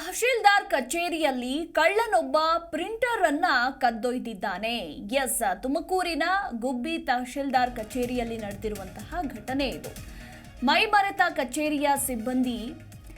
ತಹಶೀಲ್ದಾರ್ ಕಚೇರಿಯಲ್ಲಿ ಕಳ್ಳನೊಬ್ಬ ಪ್ರಿಂಟರ್ ಅನ್ನ ಕದ್ದೊಯ್ದಿದ್ದಾನೆ. ಎಸ್, ತುಮಕೂರಿನ ಗುಬ್ಬಿ ತಹಶೀಲ್ದಾರ್ ಕಚೇರಿಯಲ್ಲಿ ನಡೆದಿರುವಂತಹ ಘಟನೆ ಇದು. ಮೈಮರೆತ ಕಚೇರಿಯ ಸಿಬ್ಬಂದಿ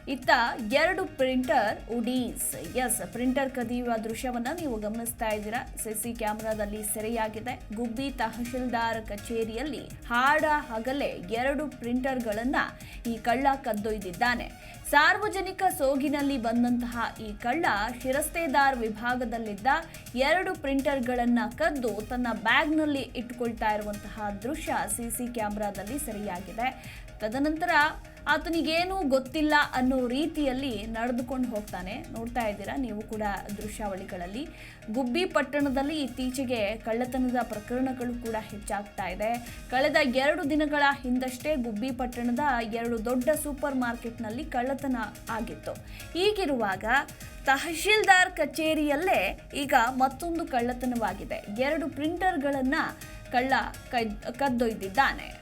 ಇತ್ತ ಎರಡು ಪ್ರಿಂಟರ್ ಉಡೀಸ್. ಎಸ್ ಪ್ರಿಂಟರ್ ಕದಿಯುವ ದೃಶ್ಯವನ್ನು ನೀವು ಗಮನಿಸ್ತಾ ಇದ್ದೀರಾ. ಸಿಸಿ ಕ್ಯಾಮೆರಾದಲ್ಲಿ ಸೆರೆಯಾಗಿದೆ. ಗುಬ್ಬಿ ತಹಶೀಲ್ದಾರ್ ಕಚೇರಿಯಲ್ಲಿ ಹಾಡ ಹಗಲೇ ಎರಡು ಪ್ರಿಂಟರ್ಗಳನ್ನು ಈ ಕಳ್ಳ ಕದ್ದೊಯ್ದಿದ್ದಾನೆ. ಸಾರ್ವಜನಿಕ ಸೋಗಿನಲ್ಲಿ ಬಂದಂತಹ ಈ ಕಳ್ಳ ಶಿರಸ್ತೇದಾರ್ ವಿಭಾಗದಲ್ಲಿದ್ದ ಎರಡು ಪ್ರಿಂಟರ್ಗಳನ್ನು ಕದ್ದು ತನ್ನ ಬ್ಯಾಗ್ನಲ್ಲಿ ಇಟ್ಟುಕೊಳ್ತಾ ಇರುವಂತಹ ದೃಶ್ಯ ಸಿಸಿ ಕ್ಯಾಮೆರಾದಲ್ಲಿ ಸೆರೆಯಾಗಿದೆ. ತದನಂತರ ಆತನಿಗೇನೂ ಗೊತ್ತಿಲ್ಲ ಅನ್ನೋ ರೀತಿಯಲ್ಲಿ ನಡೆದುಕೊಂಡು ಹೋಗ್ತಾನೆ. ನೋಡ್ತಾ ಇದ್ದೀರಾ, ನೀವು ಕೂಡ ದೃಶ್ಯಾವಳಿಗಳಲ್ಲಿ. ಗುಬ್ಬಿ ಪಟ್ಟಣದಲ್ಲಿ ಇತ್ತೀಚೆಗೆ ಕಳ್ಳತನದ ಪ್ರಕರಣಗಳು ಕೂಡ ಹೆಚ್ಚಾಗ್ತಾ ಇದೆ. ಕಳೆದ ಎರಡು ದಿನಗಳ ಹಿಂದಷ್ಟೇ ಗುಬ್ಬಿ ಪಟ್ಟಣದ ಎರಡು ದೊಡ್ಡ ಸೂಪರ್ ಮಾರ್ಕೆಟ್ನಲ್ಲಿ ಕಳ್ಳತನ ಆಗಿತ್ತು. ಹೀಗಿರುವಾಗ ತಹಶೀಲ್ದಾರ್ ಕಚೇರಿಯಲ್ಲೇ ಈಗ ಮತ್ತೊಂದು ಕಳ್ಳತನವಾಗಿದೆ. ಎರಡು ಪ್ರಿಂಟರ್ಗಳನ್ನು ಕಳ್ಳ ಕದ್- ಕದ್ದೊಯ್ದಿದ್ದಾನೆ.